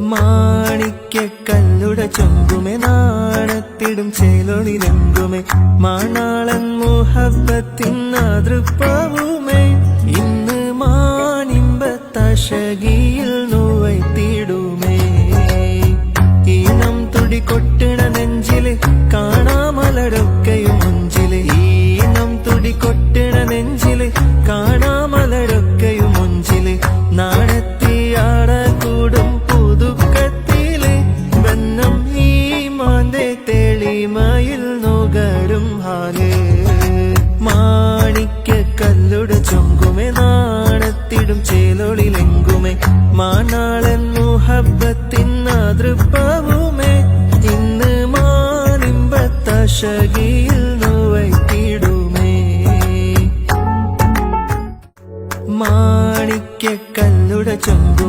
മാണിക്യക്കല്ലുടെ ചൊങ്കുമേ നാണത്തിടും ചേലൊളിലെങ്കുമേ മാണാളൻ മുഹബത്തിൻ അതൃപ്പവുമേ ഇന്ന് മാണിമ്പത്തശകിയിൽ നുവൈത്തിടുമേ. ഈണം തുടി കൊട്ടിണ നെഞ്ചിൽ കാണാമലടൊക്കെയും മുഞ്ചിൽ. ഈണം തുടി കൊട്ടിണ നെഞ്ചിൽ കാണാമലടൊക്കെയും മുഞ്ചിൽ. നാണത്തിയാട കൂടും പുതുക്കത്തിൽ വരും ഹാലേ. മാണിക്ക കല്ലുടെ ചൊങ്കുമേ നാണത്തിടും ചേലൊളിലെങ്കുമേ. മാനാളെന്നു ഹബ്ബത്തിനാതൃപ്പവുമേ ഇന്ന് മാനിമ്പത്തശകിയിൽ നുവൈത്തിടുമേ. മാണിക്ക കല്ലുടെ ചൊങ്കുമേ